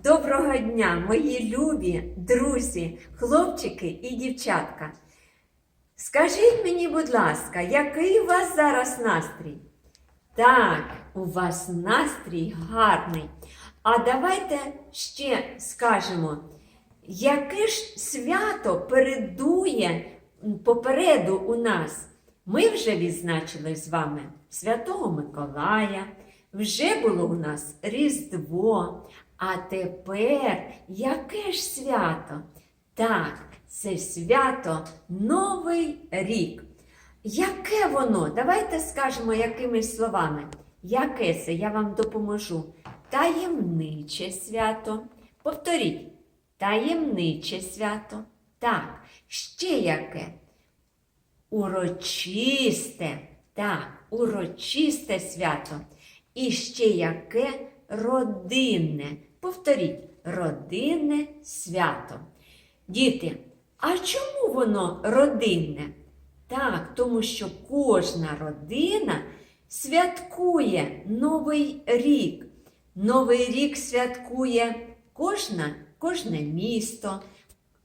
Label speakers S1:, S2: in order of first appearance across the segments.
S1: Доброго дня, мої любі друзі, хлопчики і дівчатка. Скажіть мені, будь ласка, який у вас зараз настрій? Так, у вас настрій гарний. А давайте ще скажемо, яке ж свято передує попереду у нас? Ми вже відзначили з вами Святого Миколая, вже було у нас Різдво. А тепер яке ж свято? Так, це свято Новий рік. Яке воно? Давайте скажемо якимись словами. Яке це? Я вам допоможу. Таємниче свято. Повторіть. Таємниче свято. Так, ще яке? Урочисте. Так, урочисте свято. І ще яке родинне. Повторіть, родинне свято. Діти, а чому воно родинне? Так, тому що кожна родина святкує Новий рік. Новий рік святкує кожна, кожне місто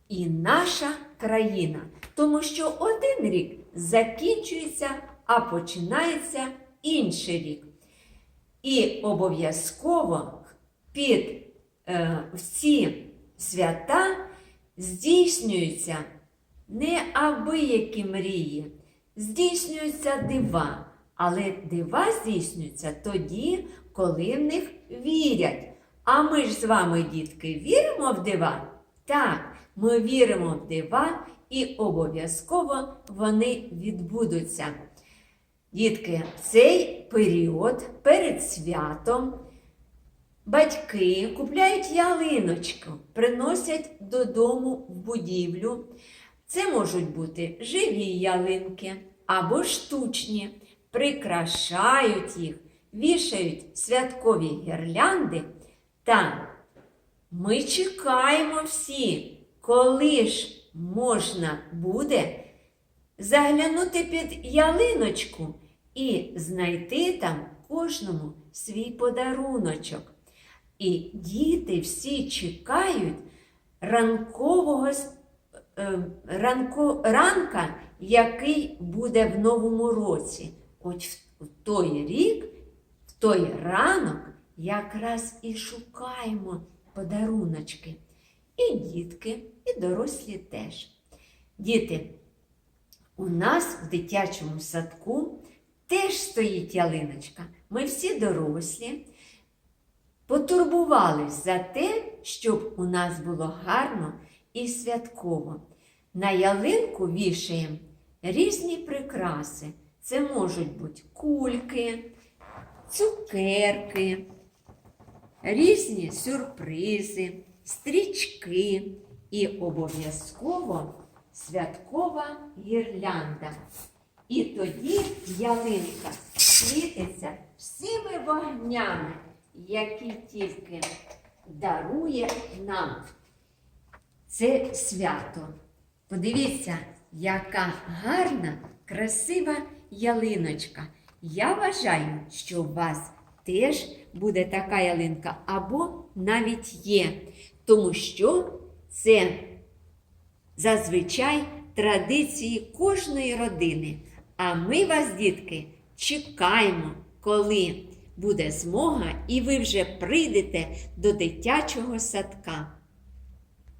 S1: і наша країна. Тому що один рік закінчується, а починається інший рік. І обов'язково під всі свята здійснюються неабиякі мрії, здійснюються дива. Але дива здійснюються тоді, коли в них вірять. А ми ж з вами, дітки, віримо в дива? Так, ми віримо в дива і обов'язково вони відбудуться. Дітки, цей період перед святом батьки купляють ялиночку, приносять додому в будівлю. Це можуть бути живі ялинки або штучні, прикрашають їх, вішають святкові гірлянди. Та ми чекаємо всі, коли ж можна буде заглянути під ялиночку і знайти там кожному свій подаруночок. І діти всі чекають ранкового е, ранко, ранка, який буде в новому році. От в той рік, в той ранок якраз і шукаємо подаруночки. І дітки, і дорослі теж. Діти, у нас в дитячому садку теж стоїть ялиночка. Ми всі дорослі потурбувались за те, щоб у нас було гарно і святково. На ялинку вішаємо різні прикраси. Це можуть бути кульки, цукерки, різні сюрпризи, стрічки і обов'язково святкова гірлянда. І тоді ялинка світиться всіми вогнями, які тільки дарує нам. Це свято. Подивіться, яка гарна, красива ялиночка. Я вважаю, що у вас теж буде така ялинка, або навіть є, тому що це зазвичай традиції кожної родини. А ми вас, дітки, чекаємо, коли буде змога, і ви вже прийдете до дитячого садка.